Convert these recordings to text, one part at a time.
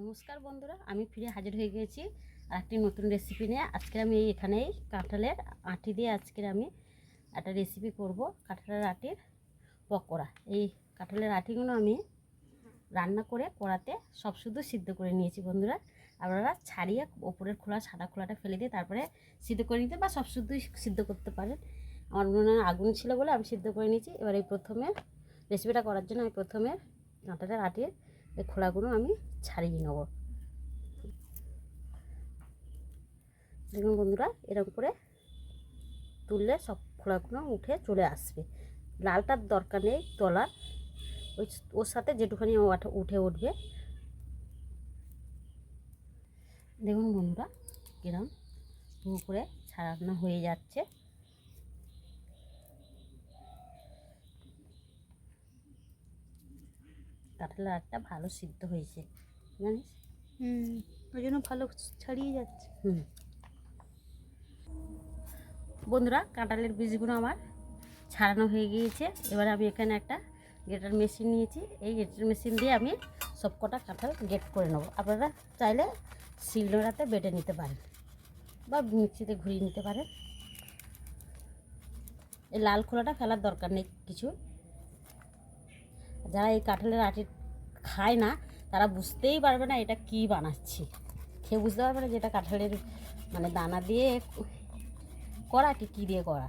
নমস্কার বন্ধুরা, আমি ফিরে হাজির হয়ে গিয়েছি আর একটি নতুন রেসিপি নিয়ে। আজকে আমি এখানেই কাঁঠালের আঁটি দিয়ে আজকে আমি একটা রেসিপি করব, কাঁঠালের আটির পকোড়া। এই কাঁঠালের আটিগুলো আমি রান্না করে কড়াতে সব শুধু সিদ্ধ করে নিয়েছি বন্ধুরা। আপনারা ছাড়িয়ে ওপরের খোলা, সাদা খোলাটা ফেলে দিয়ে তারপরে সিদ্ধ করে নিতে বা সব শুদ্ধই সিদ্ধ করতে পারেন। আমার মনে হয় আগুন ছিল বলে আমি সিদ্ধ করে নিয়েছি। এবার এই প্রথমে রেসিপিটা করার জন্য আমি প্রথমে কাঁঠালের আটির এই খোলাগুলো আমি ছাড়িয়ে নেব। দেখুন বন্ধুরা, এরকম করে তুললে সব খোলাগুলো উঠে চলে আসবে। লালটার দরকার নেই তলার ওই ওর সাথে যেটুখানি উঠে উঠবে। দেখুন বন্ধুরা, কিরম পুরো করে ছাড়ানো হয়ে যাচ্ছে। কাঁঠালের আটটা ভালো সিদ্ধ হয়েছে জানিস? হুম ওই জন্য ভালো ছাড়িয়ে যাচ্ছে। হুম। বন্ধুরা কাঁঠালের বীজগুলো আমার ছাড়ানো হয়ে গিয়েছে। এবার আমি এখানে একটা গেটার মেশিন নিয়েছি। এই গেটার মেশিন দিয়ে আমি সব কটা কাঁঠাল গেট করে নেব। আপনারা চাইলে শিলনোড়াতে বেটে নিতে পারেন বা মিক্সিতে ঘুরিয়ে নিতে পারেন। এই লাল খোলাটা ফেলার দরকার নেই কিছু। যারা এই কাঁঠালের আটি খায় না, তারা বুঝতেই পারবে না এটা কি বানাচ্ছি। খেয়ে বুঝতে পারবে না যে এটা কাঁঠালের মানে দানা দিয়ে করা কি, কী দিয়ে করা।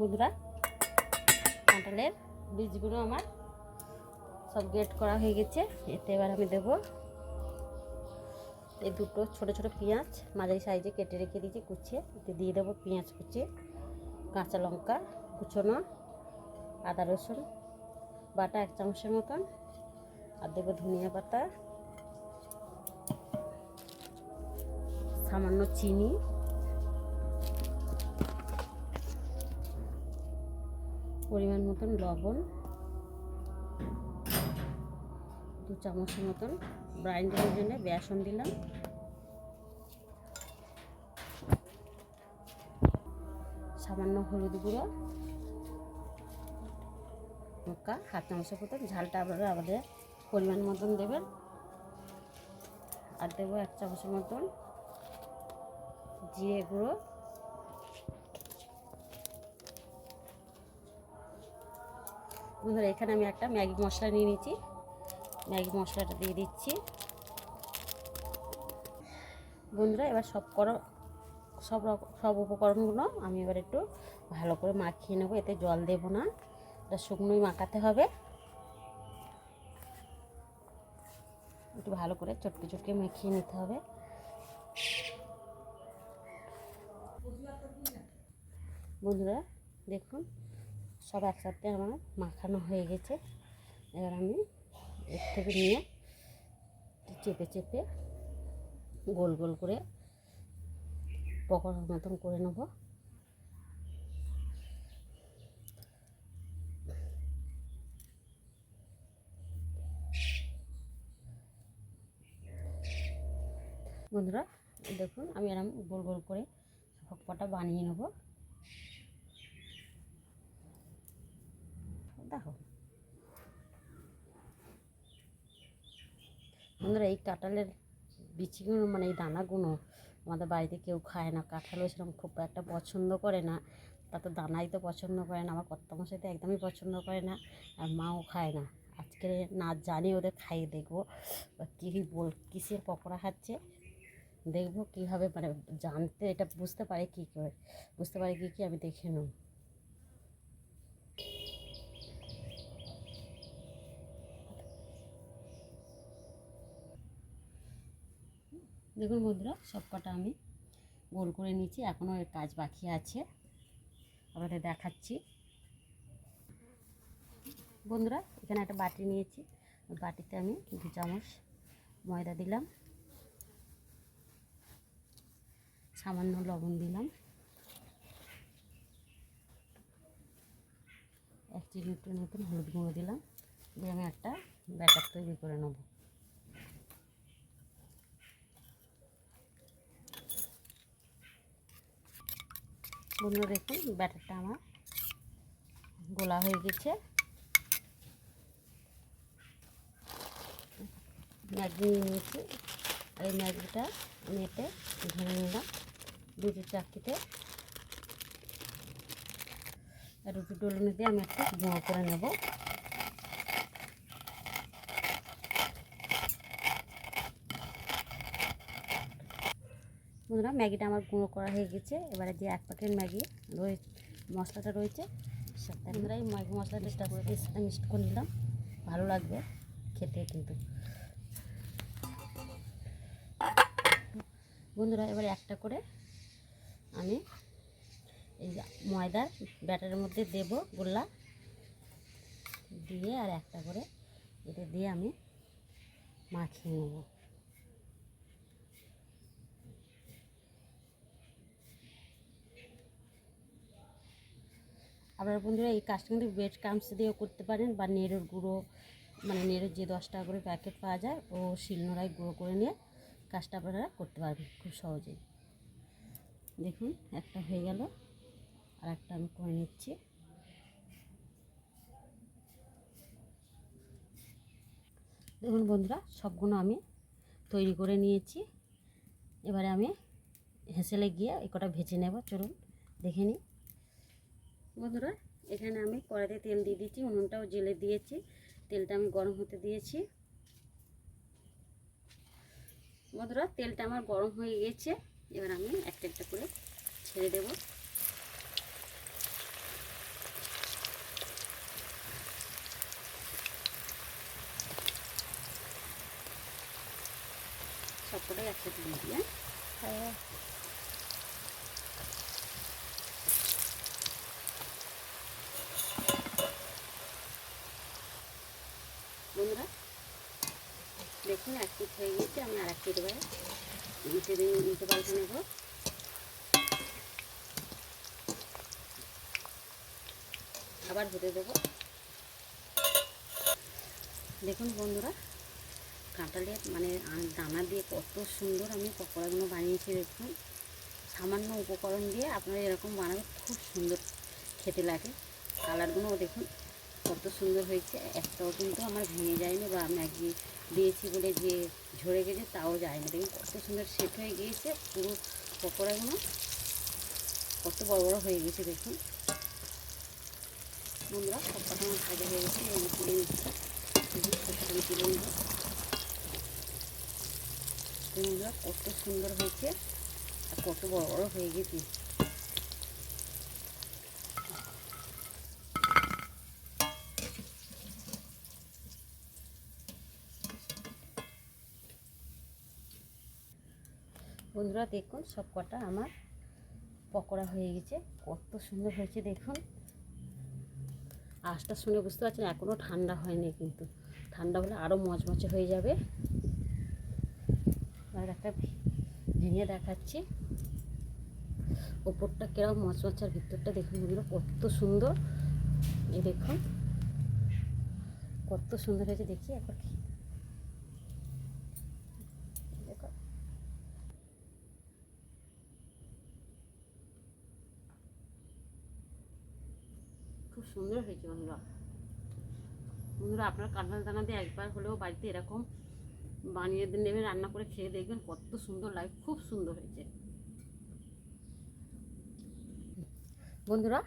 বন্ধুরা, কাঁঠালের বীজগুলো আমার সব গেট করা হয়ে গেছে। এতে এবার আমি দেবো এই দুটো ছোট ছোট পেঁয়াজ মাঝারি সাইজে কেটে রেখে দিয়েছি, কুচিয়ে। দিয়ে দেবো পেঁয়াজ কুচি, কাঁচা লঙ্কা কুচোনো, আদা রসুন বাটা এক চামচের মতন, আর দেবো ধনিয়া পাতা, সামান্য চিনি। পরিমাণ মতন লবণ। দু চামচের মতন ব্রাইন্ডারের জন্য বেসন দিলাম। সামান্য হলুদ গুঁড়ো, লঙ্কা হাফ চামচের মতন ঝালটা আপনারা আমাদের পরিমাণ মতন দেবেন। আর দেবো এক চামচের মতন জিরে গুঁড়ো। বন্ধুরা, এখানে আমি একটা ম্যাগি মশলা নিয়ে নিয়েছি। ম্যাগি মশলাটা দিয়ে দিচ্ছি। বন্ধুরা, এবার সব কর, সব সব উপকরণগুলো আমি এবার একটু ভালো করে মাখিয়ে নেব, এতে জল দেব না। এটা শুকনোই মাখাতে হবে। একটু ভালো করে চটকে চটকে মাখিয়ে নিতে হবে। বন্ধুরা, দেখুন, সব একসাথে আমার মাখানো হয়ে গেছে। এবার আমি এর থেকে নিয়ে চেপে চেপে গোল গোল করে পকোড়ার মতন করে নেব। বন্ধুরা, দেখুন, আমি এরকম গোল গোল করে পকোড়াটা বানিয়ে নেব। দেখো। বন্ধুরা, এই কাঁঠালের বিচিগুলো মানে এই দানাগুলো আমাদের বাড়িতে কেউ খায় না। কাঁঠালও সেরকম খুব একটা পছন্দ করে না। তা তো দানাই তো পছন্দ করে না, আমার কর্তামশাই তো একদমই পছন্দ করে না, আর মাও খায় না। আজকে না জানি ওদের খাইয়ে দেখব কী বল, কিসের পকোড়া খাচ্ছে, দেখব কীভাবে মানে জানতে, এটা বুঝতে পারে কী করে, বুঝতে পারে কী কী, আমি দেখে নেব। দেখুন বন্ধুরা সব কটা আমি গোল করে নিয়েছি, এখনও এর কাজ বাকি আছে। আপনাদের দেখাচ্ছি। বন্ধুরা, এখানে একটা বাটি নিয়েছি। বাটিতে আমি দু চামচ ময়দা দিলাম। সামান্য লবণ দিলাম। এক চিমটির মতন হলুদ গুঁড়ো দিলাম। দিয়ে আমি একটা ব্যাটার তৈরি করে নেব। বন্ধুরা দেখুন, ব্যাটারটা আমার গোলা হয়ে গেছে। ম্যাগি নিয়ে নিয়েছি। এই ম্যাগিটা নেটে ধরে নিলাম দুটো চাকরিতে আর রুটি ডোলনে দিয়ে আমি একটু গুঁড়ো করে নেব। বন্ধুরা ম্যাগিটা আমার গুঁড়ো করা হয়ে গেছে। এবারে যে এক প্যাকেট ম্যাগি রয়ে মশলাটা রয়েছে সাথে আমরা এই ম্যাগি মশলাটা মিক্সড করে নিলাম। ভালো লাগবে খেতে কিন্তু। বন্ধুরা এবার একটা করে আমি এই যে ময়দার ব্যাটারের মধ্যে দেব গোল্লা। দিয়ে আর একটা করে এটা দিয়ে আমি মাখিয়ে নেব। আপনারা বন্ধুরা এই কাজটা কিন্তু ব্রেড ক্রামস দিয়েও করতে পারেন বা নেড়ের গুঁড়ো মানে নেড়ের যে দশ টাকা করে প্যাকেট পাওয়া যায়, ও শিলনোড়ায় গুঁড়ো করে নিয়ে কাজটা আপনারা করতে পারবেন খুব সহজেই। দেখুন, একটা হয়ে গেল, আর একটা আমি করে নিচ্ছি। দেখুন বন্ধুরা, সবগুলো আমি তৈরি করে নিয়েছি। এবারে আমি হেসেলে গিয়ে এই কটা ভেজে নেব, চলুন দেখে নিই। বন্ধুরা, এখানে আমি কড়াইতে তেল দিয়ে দিয়েছি, উনুনটাও জেলে দিয়েছি, তেলটা আমি গরম হতে দিয়েছি। বন্ধুরা, তেলটা আমার গরম হয়ে গেছে, এবার আমি একটা একটা করে ছেড়ে দেব। সবকটাই একসাথে দিয়ে দিই হ্যাঁ বন্ধুরা দেখুন এক পিঠ হয়ে গেছে আমি আর এক পিঠ এবারে দিয়ে নিচে পাল্টে নেব। আবার হতে দেব। দেখুন বন্ধুরা কাঁঠালের মানে দানা দিয়ে কত সুন্দর আমি পকোড়াগুলো বানিয়েছি, দেখুন। সামান্য উপকরণ দিয়ে আপনারা এরকম বানাবে খুব সুন্দর খেতে লাগে। কালারগুলোও দেখুন কত সুন্দর হয়েছে, একটাও কিন্তু আমার ভেঙে যায়নি বা ম্যাগি দিয়েছি বলে যে ঝরে গেছে তাও যায়নি। দেখুন কত সুন্দর সেট হয়ে গিয়েছে, পুরো পকোড়াগুলো কত বড় বড় হয়ে গেছে দেখুন। বন্ধুরা সব কথা আমার ভাজা হয়ে গেছে কত সুন্দর হয়েছে আর কত বড় বড় হয়ে গেছে। বন্ধুরা, দেখুন সব কটা আমার পকোড়া হয়ে গেছে। কত সুন্দর হয়েছে, দেখুন। আঁচটা শুনে বুঝতে পারছেন এখনও ঠান্ডা হয়নি কিন্তু। ঠান্ডা হলে আরও মচমচে হয়ে যাবে। আর একটা ভেঙে দেখাচ্ছি। ওপরটা কেরম মচমচার ভিতরটা দেখুন বন্ধুরা, কত সুন্দর। এই দেখুন, কত সুন্দর হয়েছে, দেখি একবার খেয়ে দেখো খুব সুন্দর হয়েছে বন্ধুরা। বন্ধুরা, আপনার কাঁঠাল দানা দিয়ে একবার হলেও বাড়িতে এরকম বানিয়ে নেবেন, রান্না করে খেয়ে দেখবেন কত সুন্দর লাগে, খুব সুন্দর হয়েছে। বন্ধুরা,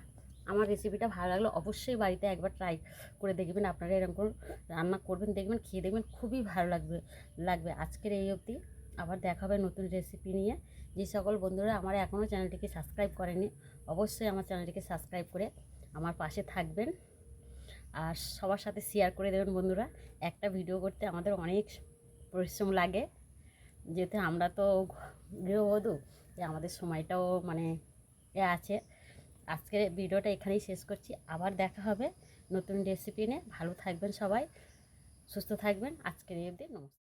আমার রেসিপিটা ভালো লাগলে অবশ্যই বাড়িতে একবার ট্রাই করে দেখবেন, আপনারা এরকম করে রান্না করবেন, দেখবেন, খেয়ে দেখবেন, খুবই ভালো লাগবে লাগবে। আজকের এই অবধি আবার দেখা হবে নতুন রেসিপি নিয়ে। যে সকল বন্ধুরা আমার এখনও চ্যানেলটিকে সাবস্ক্রাইব করেনি, অবশ্যই আমার চ্যানেলটিকে সাবস্ক্রাইব করে আমার পাশে থাকবেন। আর সবার সাথে শেয়ার করে দেবেন বন্ধুরা। একটা ভিডিও করতে আমাদের অনেক পরিশ্রম লাগে। যেহেতু আমরা তো গৃহবধূ যে আমাদের সময়টাও মানে এ আছে। আজকের ভিডিওটা এখানেই শেষ করছি। আবার দেখা হবে নতুন রেসিপি নিয়ে। ভালো থাকবেন সবাই, সুস্থ থাকবেন। আজকের এই অবধি নমস্কার।